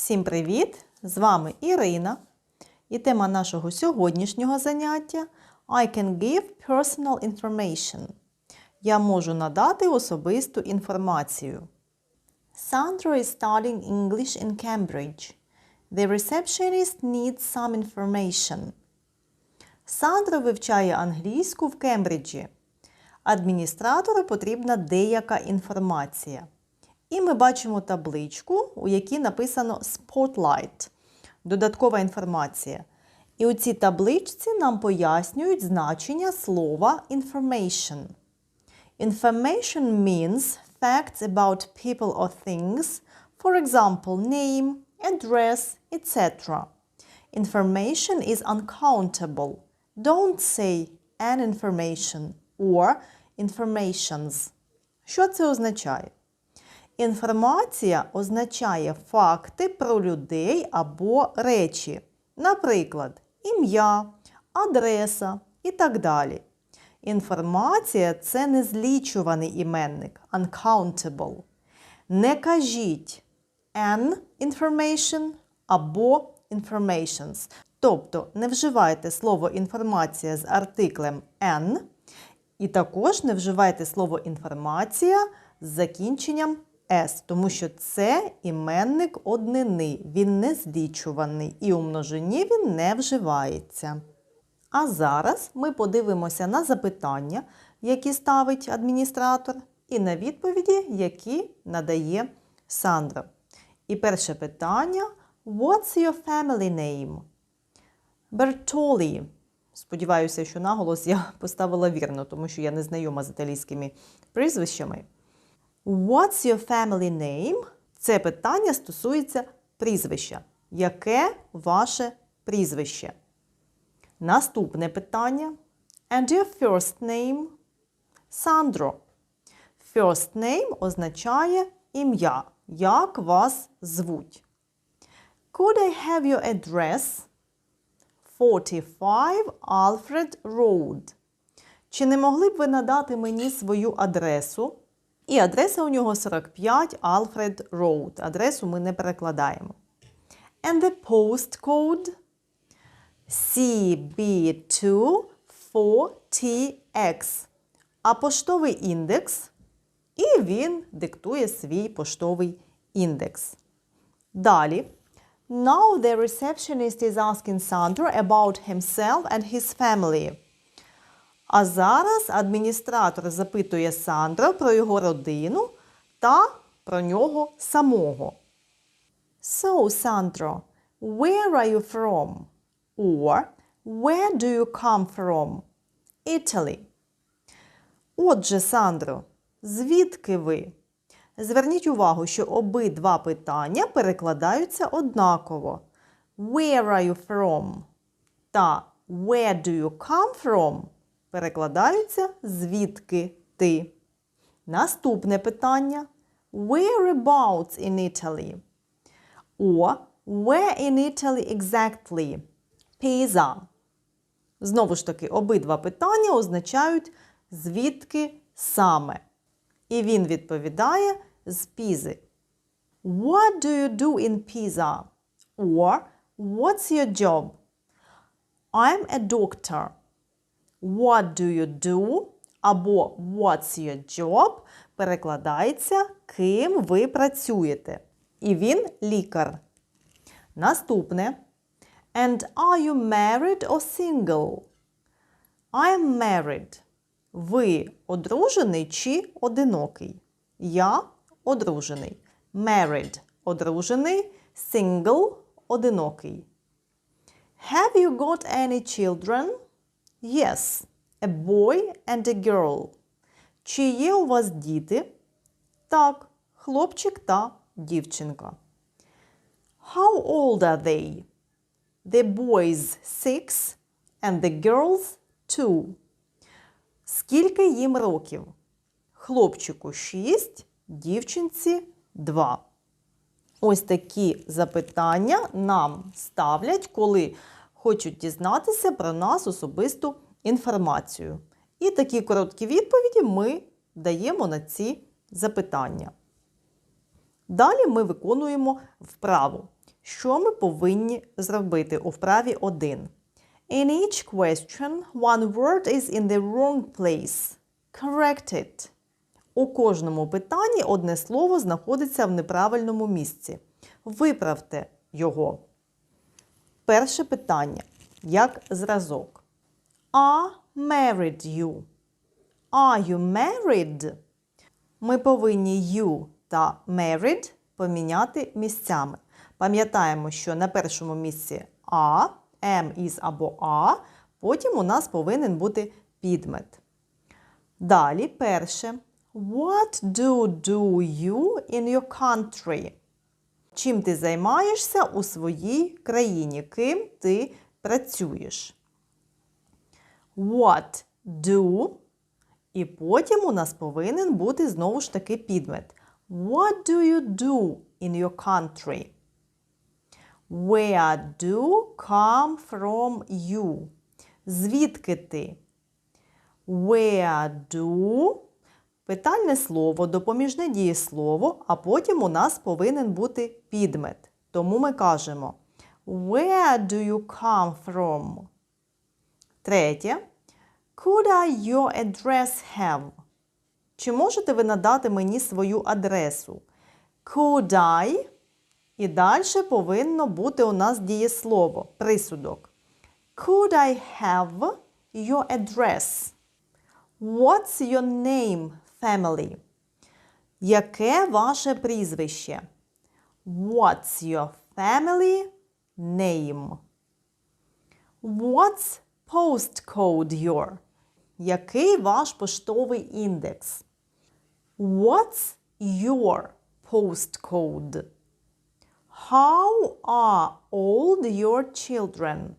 Всім привіт! З вами Ірина. І тема нашого сьогоднішнього заняття I can give personal information. Я можу надати особисту інформацію. Sandra is studying English in Cambridge. The receptionist needs some information. Сандра вивчає англійську в Кембриджі. Адміністратору потрібна деяка інформація. І ми бачимо табличку, у якій написано Spotlight додаткова інформація. І у цій табличці нам пояснюють значення слова information. Information means facts about people or things, for example, name, address, etc. Information is uncountable. Don't say an information or informations. Що це означає? Інформація означає факти про людей або речі, наприклад, ім'я, адреса і так далі. Інформація це незлічуваний іменник uncountable. Не кажіть an information або informations. Тобто не вживайте слово інформація з артиклем an, і також не вживайте слово інформація з закінченням S, тому що це іменник однини, він не злічуваний і у множині він не вживається. А зараз ми подивимося на запитання, які ставить адміністратор, і на відповіді, які надає Сандра. І перше питання: What's your family name? Бертолі. Сподіваюся, що наголос я поставила вірно, тому що я не знайома з італійськими прізвищами. What's your family name? Це питання стосується прізвища. Яке ваше прізвище? Наступне питання. And your first name? Сандро. First name означає ім'я. Як вас звуть? Could I have your address? 45 Alfred Road. Чи не могли б ви надати мені свою адресу? І адреса у нього 45 Alfred Road. Адресу ми не перекладаємо. And the postcode CB2 4TX. А поштовий індекс. І він диктує свій поштовий індекс. Далі. Now the receptionist is asking Sandro about himself and his family. А зараз адміністратор запитує Сандра про його родину та про нього самого. So, Sandro, where are you from? Or where do you come from? Italy. Отже, Сандро, звідки ви? Зверніть увагу, що обидва питання перекладаються однаково. Where are you from? Та Where do you come from? Перекладаються звідки ти. Наступне питання. Whereabouts in Italy? Or where in Italy exactly? Pisa. Знову ж таки, обидва питання означають звідки саме. І він відповідає з Пізи. What do you do in Pisa? Or what's your job? I'm a doctor. What do you do? Або What's your job перекладається ким ви працюєте. І він лікар. Наступне. And are you married or single? I'm married. Ви одружений чи одинокий? Я одружений. Married одружений. Single одинокий. Have you got any children? Yes, a boy and a girl. Чи є у вас діти? Так, хлопчик та дівчинка. How old are they? The boys six and the girls two. Скільки їм років? Хлопчику 6, дівчинці 2. Ось такі запитання нам ставлять, коли хочуть дізнатися про нас особисту інформацію. І такі короткі відповіді ми даємо на ці запитання. Далі ми виконуємо вправу. Що ми повинні зробити у вправі 1? In each question, one word is in the wrong place. Correct it. У кожному питанні одне слово знаходиться в неправильному місці. Виправте його. Перше питання. Як зразок. I married you. Are you married? Ми повинні you та married поміняти місцями. Пам'ятаємо, що на першому місці а, am, is або а, потім у нас повинен бути підмет. Далі перше. What do do you in your country? Чим ти займаєшся у своїй країні? Ким ти працюєш? What do? І потім у нас повинен бути знову ж таки підмет. What do you do in your country? Where do come from you? Звідки ти? Where do питальне слово, допоміжне дієслово, а потім у нас повинен бути підмет. Тому ми кажемо Where do you come from? Третє. Could I your address have? Чи можете ви надати мені свою адресу? Could I? І далі повинно бути у нас дієслово, присудок. Could I have your address? What's your name, family? Яке ваше прізвище? What's your family name? What's postcode your? Який ваш поштовий індекс? What's your postcode? How are old your children?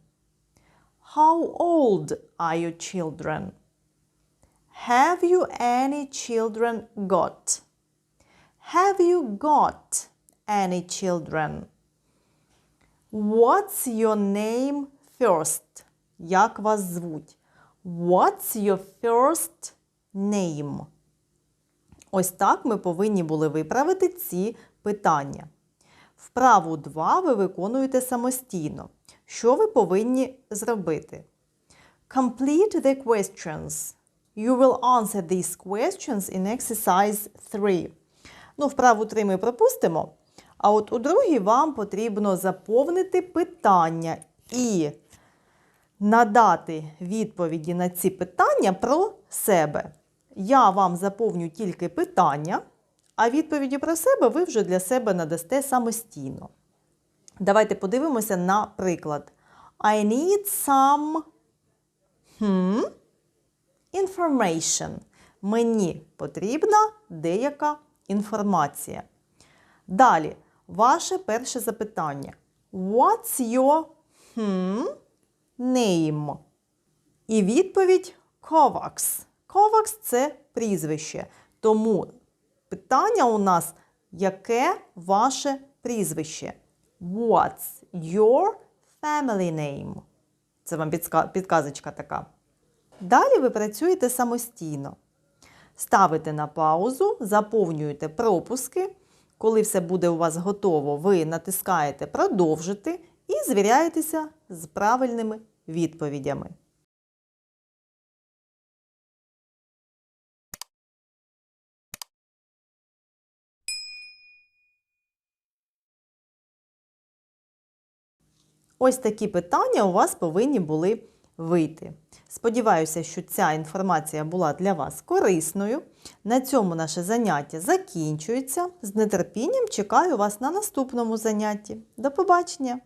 How old are your children? Have you any children got? Have you got any children? What's your name first? Як вас звуть? What's your first name? Ось так ми повинні були виправити ці питання. Вправу 2 ви виконуєте самостійно. Що ви повинні зробити? Complete the questions. You will answer these questions in exercise 3. Ну, вправу 3 ми пропустимо. А от у другій вам потрібно заповнити питання і надати відповіді на ці питання про себе. Я вам заповню тільки питання, а відповіді про себе ви вже для себе надасте самостійно. Давайте подивимося на приклад. I need some hmm, information. Мені потрібна деяка інформація. Далі, ваше перше запитання. What's your hmm, name? І відповідь Kovacs. Kovacs – це прізвище. Тому питання у нас, яке ваше прізвище? What's your family name? Це вам підказочка така. Далі ви працюєте самостійно. Ставите на паузу, заповнюєте пропуски. Коли все буде у вас готово, ви натискаєте Продовжити і звіряєтеся з правильними відповідями. Ось такі питання у вас повинні були вийти. Сподіваюся, що ця інформація була для вас корисною. На цьому наше заняття закінчується. З нетерпінням чекаю вас на наступному занятті. До побачення!